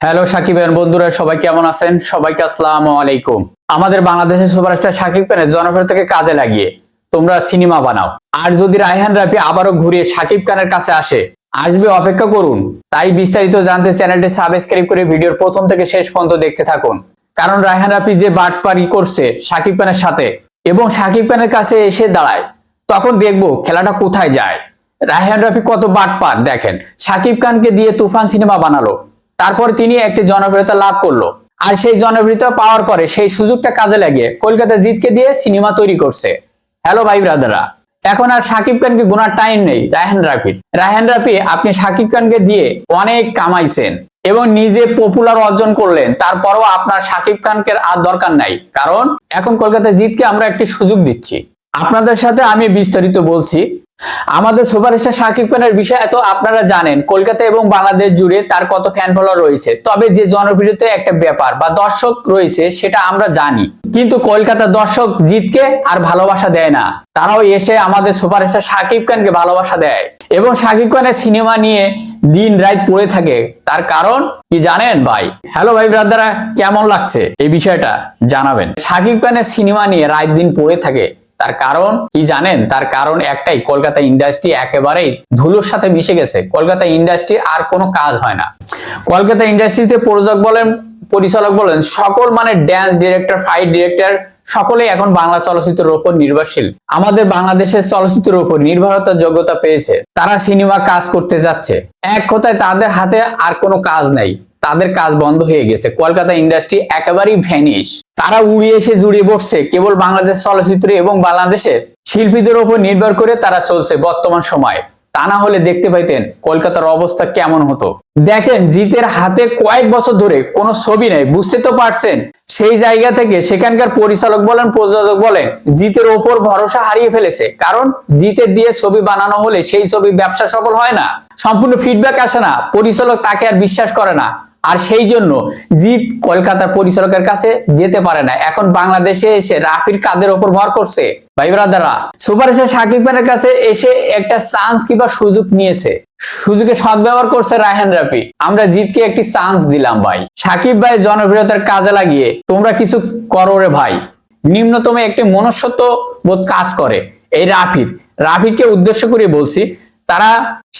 Hello সাকিবের বন্ধুরা, সবাই কেমন আছেন? সবাইকে আসসালামু আলাইকুম। আমাদের বাংলাদেশের সুপারস্টার সাকিব খানের জনপ্রিয়তাকে কাজে লাগিয়ে তোমরা সিনেমা বানাও। আর যদি রায়হান রাফি আবারও ঘুরিয়ে সাকিব খানের কাছে আসে, আসবে অপেক্ষা করুন। তাই বিস্তারিত জানতে চ্যানেলটি সাবস্ক্রাইব করে ভিডিওর প্রথম থেকে শেষ পর্যন্ত দেখতে থাকুন। কারণ রায়হান রাফি যে বাট বাটপারি করছে সাকিব খানের সাথে এবং সাকিব খানের কাছে এসে দাঁড়ায়, তখন দেখব খেলাটা কোথায় যায়। রায়হান রাফি কত বাট বাটপার, দেখেন। সাকিব খানকে দিয়ে তুফান সিনেমা বানালো। তারপর তিনি একটি জনপ্রিয়তা লাভ করল। আর সেই জনপ্রিয়তা পাওয়ার পরে সেই সুযোগটা কাজে লাগিয়ে কলকাতা জিতকে দিয়ে সিনেমা তৈরি করছে। হ্যালো ভাই ব্রাদাররা। এখন আর সাকিব খানকে গুনার টাইম নেই, রায়হান রাফির। রায়হান রাফি, আপনি সাকিব খানকে দিয়ে অনেক কামাইছেন এবং নিজে পপুলার অর্জন করলেন, তারপরও আপনার সাকিব খানকে আর দরকার নাই। কারণ এখন কলকাতা জিতকে আমরা একটি সুযোগ দিচ্ছি। আপনাদের সাথে আমি বিস্তারিত বলছি আমাদের সুপারস্টার শাকিব খানের বিষয়ে তো আপনারা জানেন। কলকাতা এবং বাংলাদেশ জুড়ে তার কত ফ্যান ফলোয়ার রয়েছে। তবে যে জনপ্রিয়তা একটা ব্যাপার বা দর্শক রয়েছে, সেটা আমরা জানি। কিন্তু কলকাতা দর্শক জিতকে আর ভালোবাসা দেয় না। তারাও এসে আমাদের সুপারস্টার শাকিব খানকে ভালোবাসা দেয়। এবং শাকিব খানের সিনেমা নিয়ে দিন রাত পড়ে থাকে। তার কারণ কি জানেন ভাই? হ্যালো ভাই ব্রাদারা কেমন লাগছে? এই বিষয়টা জানাবেন। শাকিব খানের সিনেমা নিয়ে রাত দিন পড়ে থাকে। তার কারণ কি জানেন? তার কারণ একটাই, কলকাতা ইন্ডাস্ট্রি একেবারেই ধুলোর সাথে মিশে গেছে। কলকাতা ইন্ডাস্ট্রি আর কোনো কাজ হয় না। কলকাতা ইন্ডাস্ট্রিতে প্রযোজক বলেন, পরিচালক বলেন, সকল মানে ড্যান্স ডিরেক্টর ফাইট ডিরেক্টর সকলেই এখন বাংলা চলচ্চিত্রের উপর নির্ভরশীল। আমাদের বাংলাদেশের চলচ্চিত্রের উপর নির্ভরতার যোগ্যতা পেয়েছে। তারা সিনেমা কাজ করতে যাচ্ছে। এক কথায় তাদের হাতে আর কোনো কাজ নাই। তাদের কাজ বন্ধ হয়ে গেছে। কলকাতা ইন্ডাস্ট্রি একেবারেই ভ্যানিশ। তারা উড়িয়ে এসে জুড়িয়ে বসছে কেবল বাংলাদেশ চলচ্চিত্র এবং বাংলাদেশের শিল্পীদের উপর নির্ভর করে তারা চলছে বর্তমান সময়ে। তা না হলে দেখতে পাইতেন কলকাতার অবস্থা কেমন হতো। দেখেন, জিতের হাতে কয়েক বছর ধরে কোনো ছবি নেই, বুঝতে তো পারছেন? সেই জায়গা থেকে সেখানকার পরিচালক বলেন, প্রযোজক বলেন, জিতের ওপর ভরসা হারিয়ে ফেলেছে। কারণ জিতের দিয়ে ছবি বানানো হলে সেই ছবি ব্যবসা সফল হয় না। সম্পূর্ণ ফিডব্যাক আসে না। পরিচালক তাকে আর বিশ্বাস করে না। আর সেই জন্য জিৎ কলকাতার পরিচালকের কাছে যেতে পারে না। এখন বাংলাদেশে এসে রাফির কাদের ওপর ভর করছে। ভাই ব্রাদাররা, সুপারস্টার সাকিব খানের কাছে এসে একটা চান্স কিংবা সুযোগ নিয়েছে। সুযোগে সদ্ব্যবহার করছে রায়হান রাফি। আমরা জিতকে একটি চান্স দিলাম ভাই। সাকিব ভাই জনপ্রিয়তার কাজে লাগিয়ে তোমরা কিছু করো রে ভাই। নিম্নতম একটি মনুষ্যত্ব বোধ কাজ করে এই রাফির। রাফিকে উদ্দেশ্য করে বলছি, তারা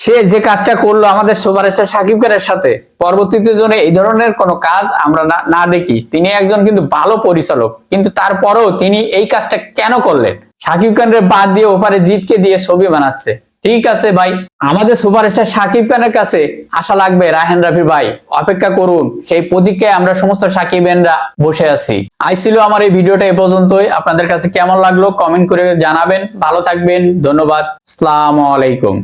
সে যে কাজটা করল আমাদের সুপারস্টার সাকিব খানের সাথে। পরবর্তীতে জন্য এই ধরনের কোনো কাজ আমরা না দেখি। তিনি একজন কিন্তু ভালো পরিচালক। কিন্তু তারপরেও তিনি এই কাজটা কেন করলেন? সাকিব খানের বাদ দিয়ে ওপারে জিতকে দিয়ে ছবি বানাচ্ছে। ঠিক আছে ভাই, আমাদের সুপারস্টার সাকিব খানের কাছে আশা লাগবে রাহেন রাফি ভাই। অপেক্ষা করুন, সেই প্রতীক্ষায় আমরা সমস্ত সাকিবেনরা বসে আছি। আইছিল আমার এই ভিডিওটা এ পর্যন্তই। আপনাদের কাছে কেমন লাগল কমেন্ট করে জানাবেন। ভালো থাকবেন, ধন্যবাদ। আসসালামু আলাইকুম।